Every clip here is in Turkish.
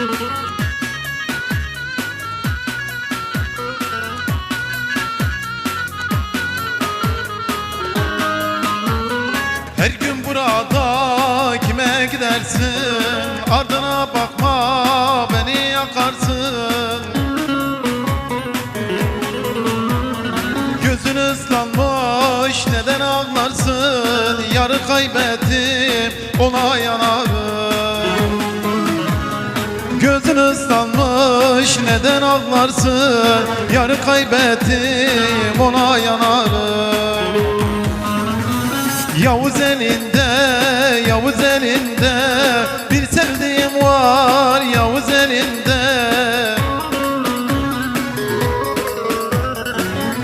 Her gün burada kime gidersin? Ardına bakma beni yakarsın. Gözün ıslanmış neden ağlarsın? Yarı kaybettim ona yanarım. Gözün ıslanmış neden ağlarsın? Yarı kaybettim ona yanarım. Yavuz elinde, Yavuz elinde Bir sevdiğim var Yavuz elinde.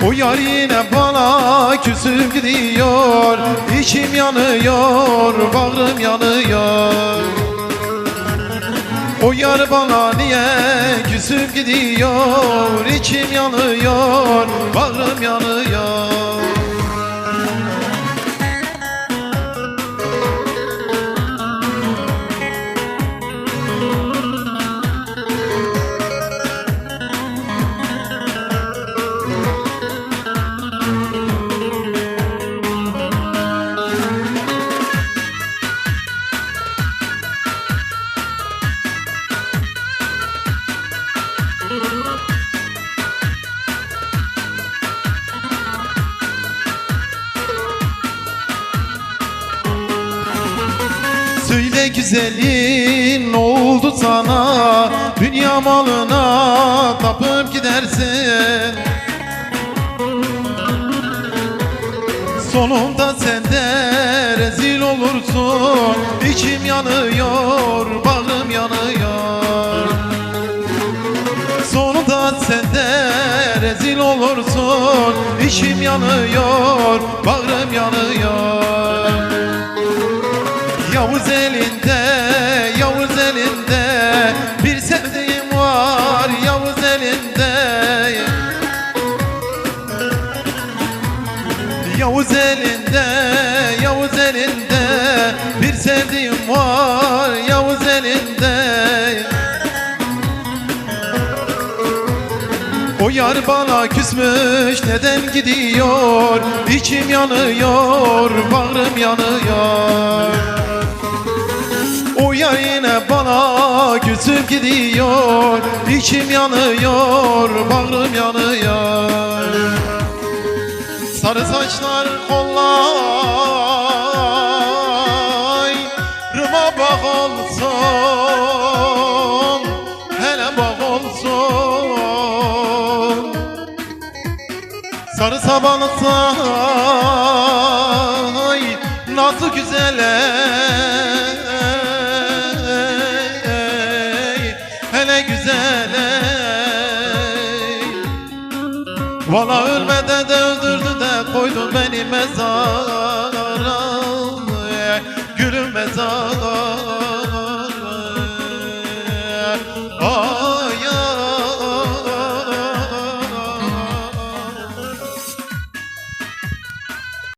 O yar yine bana küsüp gidiyor İçim yanıyor, bağrım yanıyor O yar bana niye küsüp gidiyor? İçim yanıyor, bağrım yanıyor güzelin oldu sana. Dünya malına tapıp gidersin. Sonunda sen de rezil olursun. İçim yanıyor, bağrım yanıyor. Sonunda sen de rezil olursun. İçim yanıyor, bağrım Yavuz elinde, Yavuz elinde Bir sevdiğim var Yavuz elinde. O yar bana küsmüş neden gidiyor? İçim yanıyor, bağrım yanıyor. O yar yine bana küsüp gidiyor. İçim yanıyor, bağrım yanıyor Sarı saçlar kolay Rıma bak olsun Hele bak olsun Sarı sabalıklar Nasıl güzel ey, Hele güzel ey. Valla ölmeden de öldürdü de koydu beni mezara. Gülüm mezara